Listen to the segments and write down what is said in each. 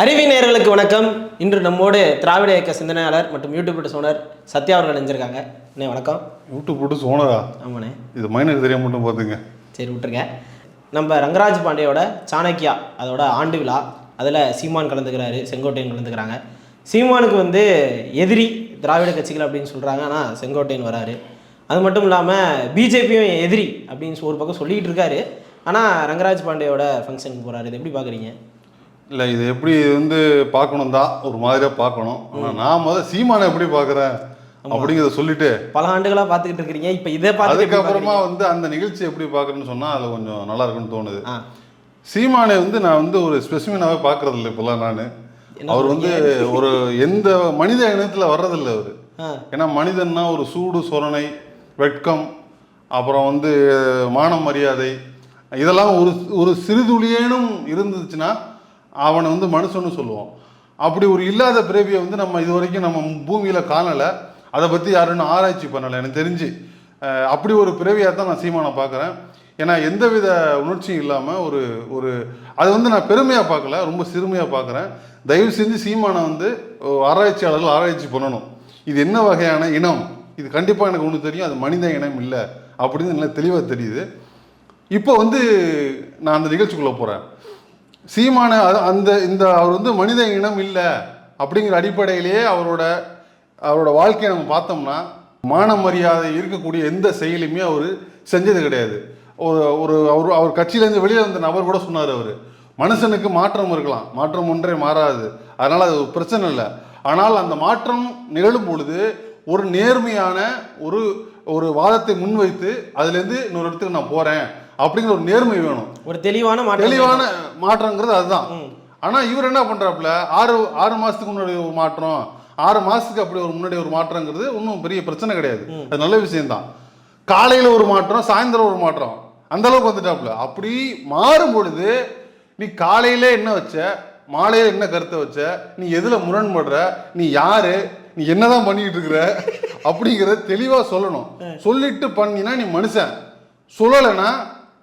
அறிவி நேயர்களுக்கு வணக்கம். இன்று நம்மோடு திராவிட இயக்க சிந்தனையாளர் மற்றும் யூடியூப் சோனர் சத்யா அவர்கள் இணைஞ்சிருக்காங்க. அண்ணே வணக்கம். யூடியூப் போட்டு சோனரா ஆமாண்ணே. இது மைனர் தெரியாம மட்டும் பார்த்துங்க சரி விட்டுருங்க. நம்ம ரங்கராஜ் பாண்டியோட சாணக்கியா அதோட ஆண்டு விழா அதில் சீமான் கலந்துக்கிறாரு செங்கோட்டையன் கலந்துக்கிறாங்க. சீமானுக்கு வந்து எதிரி திராவிட கட்சிகள் அப்படின்னு சொல்கிறாங்க ஆனால் செங்கோட்டையன் வராரு. அது மட்டும் இல்லாமல் பிஜேபியும் எதிரி அப்படின்னு ஒரு பக்கம் சொல்லிக்கிட்டு இருக்காரு. ஆனால் ரங்கராஜ் பாண்டியோட ஃபங்க்ஷனுக்கு போகிறாரு இது எப்படி பார்க்குறீங்க இல்லை இது எப்படி வந்து பார்க்கணும் தான் ஒரு மாதிரியா பார்க்கணும். ஆனால் நான் முதல்ல சீமானை எப்படி பார்க்குறேன் அப்படிங்கிறத சொல்லிட்டு பல ஆண்டுகளாக பார்த்துக்கிட்டு இருக்கிறீங்க இப்போ இதை அதுக்கப்புறமா வந்து அந்த நிகழ்ச்சி எப்படி பார்க்குறேன்னு சொன்னால் அது கொஞ்சம் நல்லா இருக்குன்னு தோணுது. சீமானை வந்து நான் வந்து ஒரு ஸ்பெசிமினாவே பார்க்கறது இல்லை இப்போல்லாம் நான் அவர் வந்து ஒரு எந்த மனித இனத்தில் வர்றதில்லை அவர். ஏன்னா மனிதன்னா ஒரு சூடு சொரணை வெட்கம் அப்புறம் வந்து மானம் மரியாதை இதெல்லாம் ஒரு ஒரு சிறுதுளியேனும் இருந்துச்சுன்னா அவனை வந்து மனுஷன்னு சொல்லுவோம். அப்படி ஒரு இல்லாத பிறவியை வந்து நம்ம இது வரைக்கும் நம்ம பூமியில் காணலை. அதை பற்றி யாரும் ஆராய்ச்சி பண்ணலை எனக்கு தெரிஞ்சு. அப்படி ஒரு பிறவியாக தான் நான் சீமானை பார்க்குறேன். ஏன்னா எந்தவித உணர்ச்சியும் இல்லாமல் ஒரு ஒரு அது வந்து நான் பெருமையாக பார்க்கல ரொம்ப சிறுமையாக பார்க்குறேன். தயவு செஞ்சு சீமானை வந்து ஆராய்ச்சியாளர்கள் ஆராய்ச்சி பண்ணணும். இது என்ன வகையான இனம்? இது கண்டிப்பாக எனக்கு ஒன்று தெரியும் அது மனித இனம் இல்லை அப்படின்னு எனக்கு தெளிவாக தெரியுது. இப்போ வந்து நான் அந்த நிகழ்ச்சிக்குள்ளே போகிறேன் சீமான அது- அந்த இந்த அவர் வந்து மனித இனம் இல்லை அப்படிங்கிற அடிப்படையிலேயே அவரோட அவரோட வாழ்க்கையை நம்ம பார்த்தோம்னா மான மரியாதை இருக்கக்கூடிய எந்த செயலுமே அவர் செஞ்சது கிடையாது. ஒரு ஒரு அவர் அவர் கட்சியிலேருந்து வெளியே வந்த நபர் கூட சொன்னார் அவர். மனுஷனுக்கு மாற்றம் இருக்கலாம். மாற்றம் ஒன்றே மாறாது. அதனால் அது ஒரு பிரச்சனை இல்லை. ஆனால் அந்த மாற்றம் நிகழும் பொழுது ஒரு நேர்மையான ஒரு ஒரு வாதத்தை முன்வைத்து அதுலேருந்து இன்னொரு இடத்துக்கு நான் போகிறேன் அப்படிங்கிற ஒரு நேர்மை வேணும். ஒரு தெளிவான தெளிவான மாற்றங்கிறது அதுதான். ஆனா இவர் என்ன பண்றாப்புல? ஆறு ஆறு மாசத்துக்கு முன்னாடி ஒரு மாற்றம் ஆறு மாசத்துக்கு அப்படி ஒரு முன்னாடி ஒரு மாற்றங்கிறது ஒன்றும் பெரிய பிரச்சனை கிடையாது. அது நல்ல விஷயம்தான். காலையில ஒரு மாற்றம் சாயந்தரம் ஒரு மாற்றம். அந்த அளவுக்கு வந்துட்டாப்புல. அப்படி மாறும் பொழுது நீ காலையில என்ன வச்ச? மாலையில என்ன கருத்தை வச்ச? நீ எதுல முரண்படுற? நீ யாரு? நீ என்னதான் பண்ணிட்டு இருக்கிற? அப்படிங்கிறத தெளிவா சொல்லணும். சொல்லிட்டு பண்ணினா நீ மனுஷன். சொல்லலைன்னா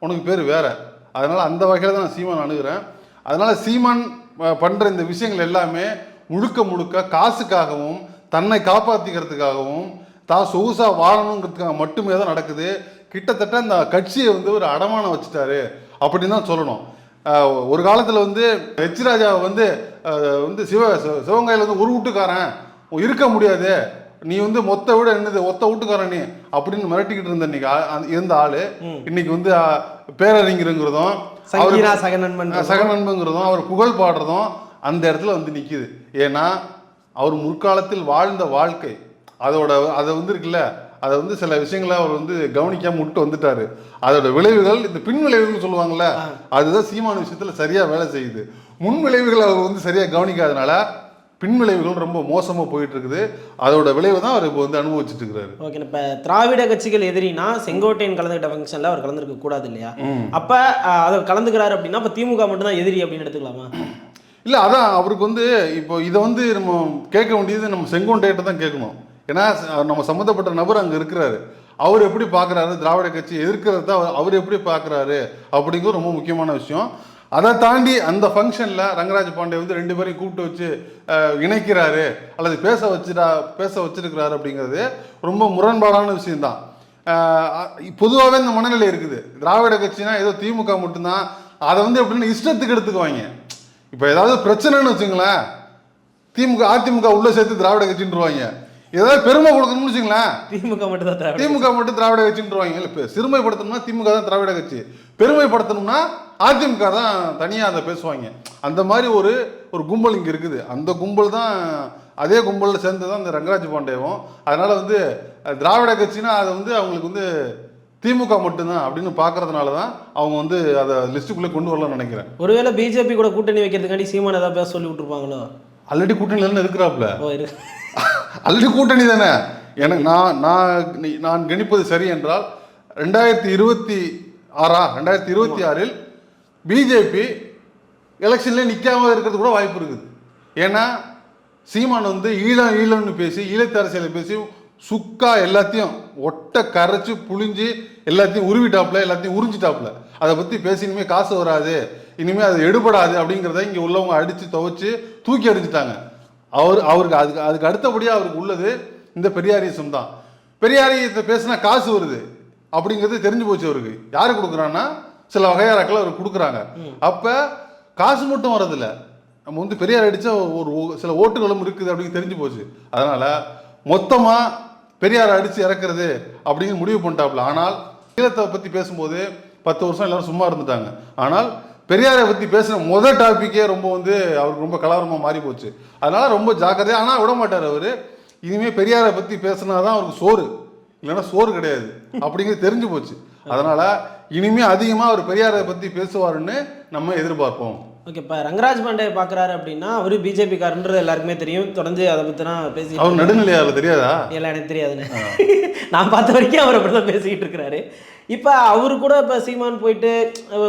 உனக்கு பேர் வேறு. அதனால் அந்த வகையில் தான் நான் சீமான் அணுகிறேன். அதனால் சீமான் பண்ணுற இந்த விஷயங்கள் எல்லாமே முழுக்க முழுக்க காசுக்காகவும் தன்னை காப்பாற்றிக்கிறதுக்காகவும் தான் சொகுசாக வாழணுங்கிறதுக்காக மட்டுமே தான் நடக்குது. கிட்டத்தட்ட இந்த கட்சியை வந்து ஒரு அடமானம் வச்சுட்டாரு அப்படின்னு தான் சொல்லணும். ஒரு காலத்தில் வந்து ஹெச் ராஜா வந்து வந்து சிவ சிவ- சிவகங்கையில் வந்து ஒரு வீட்டுக்காரன். இருக்க முடியாது. நீ வந்து மொத்த விட என்னது? ஒத்த வீட்டுக்காரன் நீ. அப்படின்னு மிரட்டிக்கிட்டு இருந்த இன்னைக்கு இருந்த ஆளு. இன்னைக்கு வந்து பேரறிஞருங்கிறதும் அவரு- சகநண்பன் சகநண்பங்கிறதும் அவர் புகழ் பாடுறதும் அந்த இடத்துல வந்து நிக்குது. ஏன்னா அவர் முற்காலத்தில் வாழ்ந்த வாழ்க்கை. அதோட அதை வந்து இருக்குல்ல அதை வந்து சில விஷயங்களை அவர் வந்து கவனிக்காம விட்டு வந்துட்டாரு. அதோட விளைவுகள் இந்த பின் விளைவுகள் சொல்லுவாங்கல்ல அதுதான் சீமான விஷயத்துல சரியா வேலை செய்யுது. முன் விளைவுகள் அவர் வந்து சரியா கவனிக்காதனால பின் விளைவுகள் ரொம்ப மோசமா போயிட்டு இருக்குது அதோட விளைவு தான் அவர் இப்போ வந்து அனுபவிச்சுட்டு இருக்கிறாரு ஓகே இப்போ திராவிட கட்சிகள் எதிரினா செங்கோட்டையன் கலந்துக்கிட்ட ஃபங்க்ஷனில் அவர் கலந்துருக்க கூடாது இல்லையா? அப்போ அதை கலந்துக்கிறாரு அப்படின்னா அப்போ திமுக மட்டும்தான் எதிரி அப்படின்னு எடுத்துக்கலாமா? இல்ல அதான் அவருக்கு வந்து இப்போ இதை வந்து நம்ம கேட்க வேண்டியது நம்ம செங்கோட்டையிட்ட தான் கேட்கணும். ஏன்னா நம்ம சம்மந்தப்பட்ட நபர் அங்க இருக்கிறாரு. அவர் எப்படி பார்க்கறாரு திராவிட கட்சி எதிர்க்கிறத அவர் எப்படி பார்க்கறாரு அப்படிங்கிறது ரொம்ப முக்கியமான விஷயம். அதை தாண்டி அந்த ஃபங்க்ஷனில் ரங்கராஜ் பாண்டே வந்து ரெண்டு பேரையும் கூப்பிட்டு வச்சு இணைக்கிறாரு. அல்லது பேச வச்சுடா பேச வச்சிருக்கிறாரு அப்படிங்கிறது ரொம்ப முரண்பாடான விஷயம்தான். பொதுவாகவே இந்த மனநிலை இருக்குது. திராவிட கட்சினா ஏதோ திமுக மட்டும்தான். அதை வந்து எப்படின்னு இஷ்டத்துக்கு எடுத்துக்குவாங்க. இப்போ ஏதாவது பிரச்சனைன்னு வச்சுங்களேன் திமுக அதிமுக உள்ள சேர்த்து திராவிட கட்சின்றுவாங்க. ஏதாவது பெருமை கொடுக்கணும்னு வச்சுங்களேன் திமுக மட்டும் தான் திமுக மட்டும் திராவிட கட்சின்றுவாங்க. இல்லை இப்போ சிறுமைப்படுத்தணும்னா திமுக தான் திராவிட கட்சி. பெருமைப்படுத்தணும்னா அதிமுக தான் தனியாக அதை பேசுவாங்க. அந்த மாதிரி ஒரு ஒரு கும்பல் இங்கே இருக்குது. அந்த கும்பல் தான் அதே கும்பலில் சேர்ந்து தான் இந்த ரங்கராஜ் பாண்டேவும். அதனால வந்து திராவிட கட்சினா அதை வந்து அவங்களுக்கு வந்து திமுக மட்டும்தான் அப்படின்னு பார்க்கறதுனால தான் அவங்க வந்து அதை லிஸ்ட்டுக்குள்ளே கொண்டு வரலாம்னு நினைக்கிறேன். ஒருவேளை பிஜேபி கூட கூட்டணி வைக்கிறதுக்காண்டி சீமான் ஏதாவது பேச சொல்லி விட்டுருப்பாங்களோ? ஆல்ரெடி கூட்டணியில் இருக்கிறாப்புல. ஓ இரு. ஆல்ரெடி கூட்டணி தானே. எனக்கு நான் நான் நான் கணிப்பது சரி என்றால் ரெண்டாயிரத்தி இருபத்தி ஆறா ரெண்டாயிரத்தி இருபத்தி ஆறில் பிஜேபி எலெக்ஷன்லேயே நிற்காம இருக்கிறது கூட வாய்ப்பு இருக்குது. ஏன்னா சீமான் வந்து ஈழம் ஈழம்னு பேசி ஈழத்து அரசியலை பேசி சுக்கா எல்லாத்தையும் ஒட்ட கரைச்சி புழிஞ்சு எல்லாத்தையும் உருவிட்டாப்புல எல்லாத்தையும் உறிஞ்சிட்டாப்புல. அதை பற்றி பேசி இனிமேல் காசு வராது இனிமேல் அது எடுபடாது அப்படிங்கிறத இங்கே உள்ளவங்க அடித்து துவைச்சு தூக்கி எறிஞ்சிட்டாங்க. அவர் அவருக்கு அதுக்கு அதுக்கு அடுத்தபடியாக அவருக்கு உள்ளது இந்த பெரியாரியசம் தான். பெரியாரியத்தை பேசினா காசு வருது அப்படிங்கிறது தெரிஞ்சு போச்சு அவருக்கு. யார் கொடுக்குறான்னா சில வகையாராக்கள் அவருக்கு கொடுக்குறாங்க. அப்ப காசு மட்டும் வரதில்ல நம்ம வந்து பெரியார் அடிச்சா ஒரு சில ஓட்டுகளும் இருக்குது அப்படின்னு தெரிஞ்சு போச்சு. அதனால மொத்தமா பெரியார் அடிச்சு இறக்குறது அப்படின்னு முடிவு பண்ணிட்டாப்புல. ஆனால் ஈழத்தை பத்தி பேசும்போது பத்து வருஷம் எல்லாரும் சும்மா இருந்துட்டாங்க. ஆனால் பெரியாரை பத்தி பேசின முதல் டாபிக்கே ரொம்ப வந்து அவருக்கு ரொம்ப கலவரமா மாறி போச்சு. அதனால ரொம்ப ஜாக்கிரதையா ஆனா விட மாட்டார் அவரு. இனிமே பெரியாரை பத்தி பேசினாதான் அவருக்கு சோறு. இல்லைன்னா சோறு கிடையாது. அப்படிங்கிறது தெரிஞ்சு போச்சு. அதனால இனிமே அதிகமா அவர் பெரியாரை பத்தி பேசுவாருன்னு நம்ம எதிர்பார்ப்போம். ஓகே இப்போ ரங்கராஜ் பாண்டே பார்க்குறாரு அப்படின்னா அவர் பிஜேபி காரன்றது எல்லாருக்குமே தெரியும். தொடர்ந்து அதை பற்றி தான் பேசி அவர் நடுநிலையாளர் தெரியாதா? எல்லாம் எனக்கு தெரியாதுண்ணே நான் பார்த்த வரைக்கும் அவர் அப்படி தான் பேசிக்கிட்டு இருக்கிறாரு. இப்போ அவரு கூட இப்போ சீமான் போயிட்டு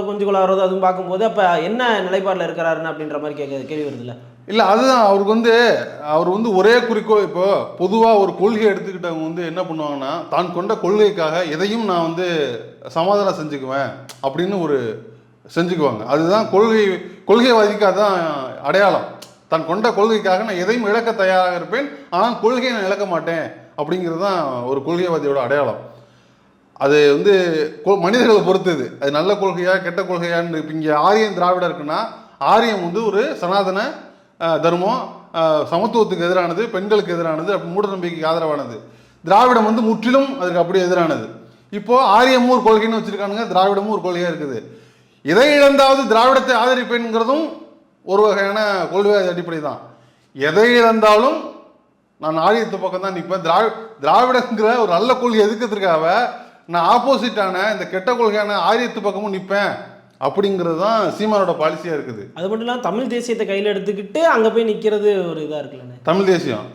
கொஞ்சம் குளாரதோ அதுவும் பார்க்கும்போது அப்போ என்ன நிலைப்பாடில் இருக்கிறாருன்னு அப்படின்ற மாதிரி கேட்க கேள்வி வருதுல்ல? இல்லை அதுதான். அவருக்கு வந்து அவர் வந்து ஒரே குறிக்கோள் இப்போ பொதுவாக ஒரு கொள்கை எடுத்துக்கிட்டவங்க வந்து என்ன பண்ணுவாங்கன்னா தான் கொண்ட கொள்கைக்காக எதையும் நான் வந்து சமாதானம் செஞ்சுக்குவேன் அப்படின்னு ஒரு செஞ்சுக்குவாங்க. அதுதான் கொள்கை கொள்கைவாதிக்காக தான் அடையாளம். தான் கொண்ட கொள்கைக்காக நான் எதையும் இழக்க தயாராக இருப்பேன் ஆனால் கொள்கையை நான் இழக்க மாட்டேன் அப்படிங்கிறது தான் ஒரு கொள்கைவாதியோட அடையாளம். அது வந்து கொ- மனிதர்களை பொறுத்தது. அது நல்ல கொள்கையா கெட்ட கொள்கையான்னு இப்போ இங்கே ஆரியம் திராவிடம் இருக்குன்னா ஆரியம் வந்து ஒரு சனாதன தர்மம் சமத்துவத்துக்கு எதிரானது பெண்களுக்கு எதிரானது அப்படி மூட நம்பிக்கைக்கு ஆதரவானது. திராவிடம் வந்து முற்றிலும் அதுக்கு அப்படியே எதிரானது. இப்போது ஆரியமும் ஒரு கொள்கைன்னு வச்சிருக்கானுங்க திராவிடமும் ஒரு கொள்கையாக இருக்குது. இதை இழந்தாவது திராவிடத்தை ஆதரிப்பேன்ங்கிறதும் ஒரு வகையான கொள்கை அடிப்படை தான் எதை இழந்தாலும் நான் ஆரியத்து பக்கம் தான் நிற்பேன் திராவி திராவிடங்கிற ஒரு நல்ல கொள்கை எதுக்கிறதுக்காக நான் ஆப்போசிட்டான இந்த கெட்ட கொள்கையான ஆரியத்து பக்கமும் நிற்பேன் அப்படிங்கிறது தான் சீமானோட பாலிசியாக இருக்குது. அது மட்டும் இல்லாமல் தமிழ் தேசியத்தை கையில் எடுத்துக்கிட்டு அங்கே போய் நிற்கிறது ஒரு இதாக இருக்குல்லண்ணே. தமிழ் தேசியம்.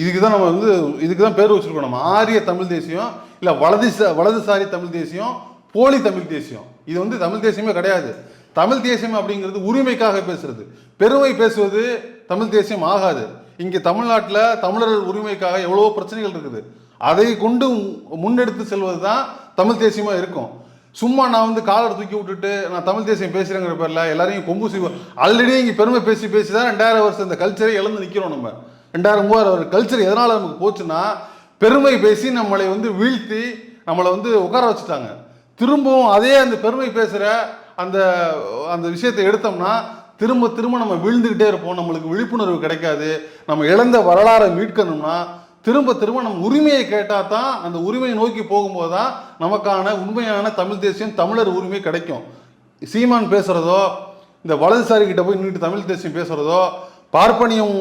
இதுக்கு தான் நம்ம வந்து இதுக்கு தான் பேர் வச்சிருக்கோம் நம்ம. ஆரிய தமிழ் தேசியம் இல்லை வலதுசா வலதுசாரி தமிழ் தேசியம் போலி தமிழ் தேசியம். இது வந்து தமிழ் தேசியமே கிடையாது. தமிழ் தேசியம் அப்படிங்கிறது உரிமைக்காக பேசுறது. பெருமை பேசுவது தமிழ் தேசியம் ஆகாது. இங்கே தமிழ்நாட்டில் தமிழர்கள் உரிமைக்காக எவ்வளவோ பிரச்சனைகள் இருக்குது. அதை கொண்டு முன்னெடுத்து செல்வது தான் தமிழ் தேசியமாக இருக்கும். சும்மா நான் வந்து காலர் தூக்கி விட்டுட்டு நான் தமிழ் தேசியம் பேசுகிறேங்கிற பேரில் எல்லாரையும் கொம்பு செய்வோம் ஆல்ரெடி இங்கே பெருமை பேசி பேசி தான் ரெண்டாயிரம் வருஷம் இந்த கல்ச்சரை இழந்து நிற்கிறோம் நம்ம. ரெண்டாயிரம் மூவாயிரம் வருஷம் கல்ச்சர் எதனால் நமக்கு போச்சுன்னா பெருமை பேசி நம்மளை வந்து வீழ்த்தி நம்மளை வந்து உட்கார வச்சுட்டாங்க. திரும்பவும் அதே அந்த பெருமை பேசுகிற அந்த அந்த விஷயத்தை எடுத்தோம்னா திரும்ப திரும்ப நம்ம விழுந்துக்கிட்டே இருப்போம். நம்மளுக்கு விழிப்புணர்வு கிடைக்காது. நம்ம இழந்த வரலாறை மீட்கணும்னா திரும்ப திரும்ப நம்ம உரிமையை கேட்டால் தான் அந்த உரிமையை நோக்கி போகும்போது தான் நமக்கான உண்மையான தமிழ் தேசியம் தமிழர் உரிமை கிடைக்கும். சீமான் பேசுகிறதோ இந்த வலதுசாரி கிட்ட போய் நின்றுட்டு தமிழ் தேசியம் பேசுகிறதோ பார்ப்பனியம்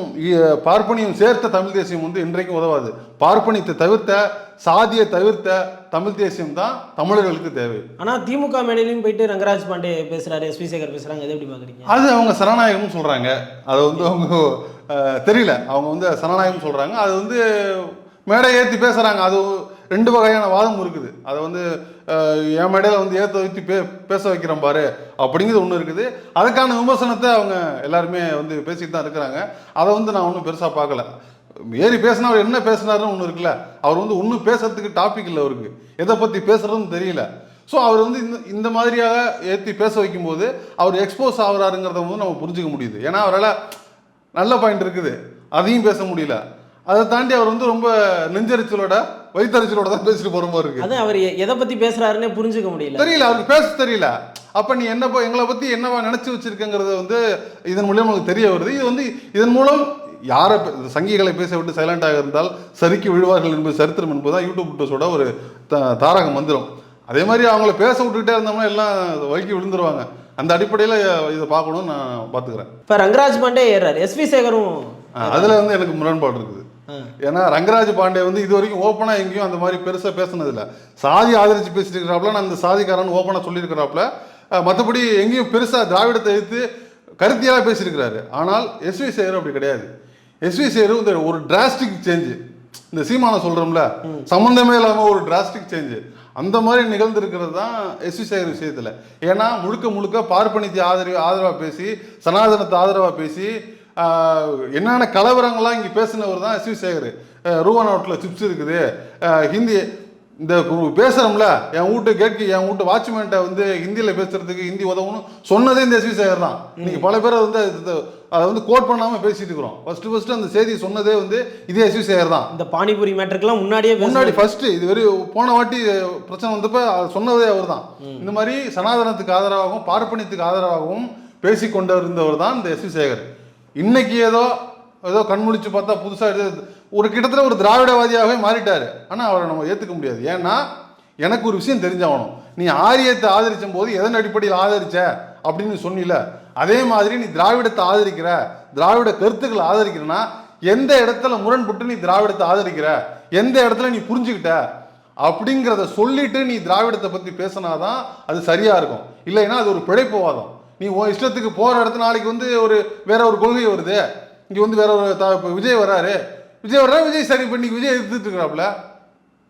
பார்ப்பனியம் சேர்த்த தமிழ் தேசியம் வந்து இன்றைக்கும் உதவாது. பார்ப்பனியத்தை தவிர்த்த சாதியை தவிர்த்த தமிழ் தேசியம் தான் தமிழர்களுக்கு தேவை. ஆனால் திமுக மேடையிலையும் போயிட்டு ரங்கராஜ் பாண்டே பேசுகிறாரு எஸ்வி சேகர் பேசுகிறாங்க எதை எப்படி பார்க்குறீங்க அது அவங்க சரணாயகம்னு சொல்றாங்க. அது வந்து அவங்க தெரியல. அவங்க வந்து சரணாயகம் சொல்றாங்க. அது வந்து மேடை ஏற்றி பேசுறாங்க. அது ரெண்டு வகையான வாதம் இருக்குது. அதை வந்து என் மேடையில் வந்து ஏற்ற வைத்து பே பேச வைக்கிறேன் பாரு அப்படிங்கிறது ஒன்று இருக்குது. அதுக்கான விமர்சனத்தை அவங்க எல்லாருமே வந்து பேசிட்டு தான் இருக்கிறாங்க. அதை வந்து நான் ஒன்றும் பெருசாக பார்க்கல. ஏறி பேசினா அவர் என்ன பேசினாருன்னு ஒன்று இருக்குல்ல. அவர் வந்து ஒன்றும் பேசுறதுக்கு டாபிக் இல்லை அவருக்கு. எதை பற்றி பேசுறதுன்னு தெரியல. ஸோ அவர் வந்து இந்த இந்த மாதிரியாக ஏற்றி பேச வைக்கும்போது அவர் எக்ஸ்போஸ் ஆகிறாருங்கிறத வந்து நம்ம புரிஞ்சுக்க முடியுது. ஏன்னா அவரால் நல்ல பாயிண்ட் இருக்குது. அதையும் பேச முடியல. அதை தாண்டி அவர் வந்து ரொம்ப நெஞ்சரிச்சலோட வயிற்றறிச்சலோட தான் பேசிட்டு போகிற மாதிரி இருக்கு. அதான் அவர் எதை பற்றி பேசுகிறாருன்னே புரிஞ்சுக்க முடியல. தெரியல அவருக்கு பேச தெரியல. அப்ப நீ என்ன எங்களை பத்தி என்னவா நினைச்சு வச்சிருக்கங்கிறது வந்து இதன் மூலியம் நமக்கு தெரிய வருது. இது வந்து இதன் மூலம் யாரை சங்கிகளை பேச விட்டு சைலண்டாக இருந்தால் சரிக்கு விழுவார்கள் என்பது சரித்திரம் என்பதுதான் யூடியூப் விட்டோஸோட ஒரு த- தாரக மந்திரம். அதே மாதிரி அவங்கள பேச விட்டுக்கிட்டே இருந்தோம்னா எல்லாம் வழுக்கி விழுந்துருவாங்க. அந்த அடிப்படையில் இதை பார்க்கணும்னு நான் பார்த்துக்கிறேன். இப்போ ரங்கராஜ் பாண்டே ஏறாரு எஸ்வி சேகரும் அதில் வந்து எனக்கு முரண்பாடு இருக்குது. ஏன்னா ரங்கராஜ் பாண்டே வந்து இது வரைக்கும் ஓப்பனாக எங்கேயும் அந்த மாதிரி பெருசாக பேசுனதில்ல. சாதி ஆதரிச்சு பேசிட்டு இருக்கிறாப்புல நான் அந்த சாதிக்காரன் ஓப்பனாக சொல்லியிருக்கிறாப்புல. மற்றபடி எங்கேயும் பெருசாக திராவிடத்தை எதிர்த்து கருத்தியலாக பேசியிருக்கிறாரு. ஆனால் எஸ்வி சேகர் அப்படி கிடையாது. எஸ்வி சேகர் இந்த ஒரு டிராஸ்டிக் சேஞ்சு இந்த சீமானை சொல்கிறோம்ல சம்மந்தமே இல்லாமல் ஒரு டிராஸ்டிக் சேஞ்சு அந்த மாதிரி நிகழ்ந்திருக்கிறது தான் எஸ்வி சேகர் விஷயத்தில். ஏன்னா முழுக்க முழுக்க பார்ப்பனியத்தை ஆதரவு ஆதரவாக பேசி சனாதனத்தை ஆதரவாக பேசி என்னென்ன கலவரங்கள்லாம் இங்கே பேசினவர் தான் எஸ்வி சேகர் அஹ், ரூவா நோட்டில் சிப்ஸ் இருக்குது. ஹிந்தி இந்த பேசுறோம்ல என் வீட்டு கேட்க என் வீட்டு வாட்ச்மேன்ட்ட வந்து ஹிந்தியில் பேசுறதுக்கு ஹிந்தி உதவுன்னு சொன்னதே இந்த எஸ்வி சேகர் தான் இன்னைக்கு பல பேர் வந்து அது- வந்து கோட் பண்ணாமல் பேசிட்டு இருக்கிறோம். ஃபர்ஸ்ட் ஃபர்ஸ்ட் அந்த செய்தி சொன்னதே வந்து இதே எஸ்வி சேகர் தான். இந்த பானிபூரி மேட்டருக்குலாம் முன்னாடியே. முன்னாடி ஃபர்ஸ்ட் இது வெறும் போன வாட்டி பிரச்சனை வந்தப்ப சொன்னதே அவர் தான். இந்த மாதிரி சனாதனத்துக்கு ஆதரவாகவும் பார்ப்பனியத்துக்கு ஆதரவாகவும் பேசி கொண்டு இருந்தவர் தான் இந்த எஸ் வி சேகர் இன்னைக்கு ஏதோ ஏதோ கண்முழிச்சு பார்த்தா புதுசாக எடுத்து ஒரு கிட்டத்தட்ட ஒரு திராவிடவாதியாகவே மாறிட்டார். ஆனால் அவரை நம்ம ஏற்றுக்க முடியாது. ஏன்னா எனக்கு ஒரு விஷயம் தெரிஞ்சாகணும் நீ ஆரியத்தை ஆதரிச்சும் போது எதன் அடிப்படையில் ஆதரிச்ச அப்படின்னு சொன்னில அதே மாதிரி நீ திராவிடத்தை ஆதரிக்கிற திராவிட கருத்துக்களை ஆதரிக்கிறனா எந்த இடத்துல முரண்பட்டு நீ திராவிடத்தை ஆதரிக்கிற எந்த இடத்துல நீ புரிஞ்சுக்கிட்ட அப்படிங்கிறத சொல்லிட்டு நீ திராவிடத்தை பற்றி பேசினாதான் அது சரியாக இருக்கும். இல்லைன்னா அது ஒரு பிழைப்புவாதம். நீ உன் இஷ்டத்துக்கு போகிற இடத்துல நாளைக்கு வந்து ஒரு வேற ஒரு கொள்கை வருது. இங்கே வந்து வேற ஒரு த- விஜய் வராரு. விஜய் வர்றா விஜய் சரி பண்ணி விஜய் எதிர்த்துட்டு இருக்கிறாப்புல.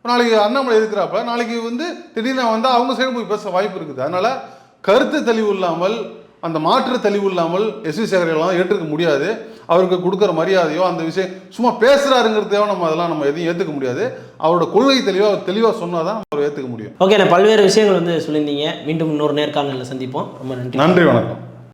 நாளைக்கு அண்ணாமலை இருக்கிறாப்ப நாளைக்கு வந்து திடீர்னு வந்து அவங்க சைடு போய் பேச வாய்ப்பு இருக்குது. அதனால கருத்து தெளிவு இல்லாமல் அந்த மாற்று தெளிவு இல்லாமல் எஸ் வி சேகரெல்லாம் ஏற்றுக்க முடியாது. அவருக்கு கொடுக்குற மரியாதையோ அந்த விஷயம் சும்மா பேசுறாருங்கிறதையோ நம்ம அதெல்லாம் நம்ம எதையும் ஏற்றுக்க முடியாது. அவரோட கொள்கை தெளிவாக அவர் தெளிவாக சொன்னால் தான் நம்ம ஏற்றுக்க முடியும். ஓகே நான் பல்வேறு விஷயங்கள் வந்து சொல்லியிருந்தீங்க. மீண்டும் இன்னொரு நேர்காணலில் சந்திப்போம். ரொம்ப நன்றி. நன்றி வணக்கம்.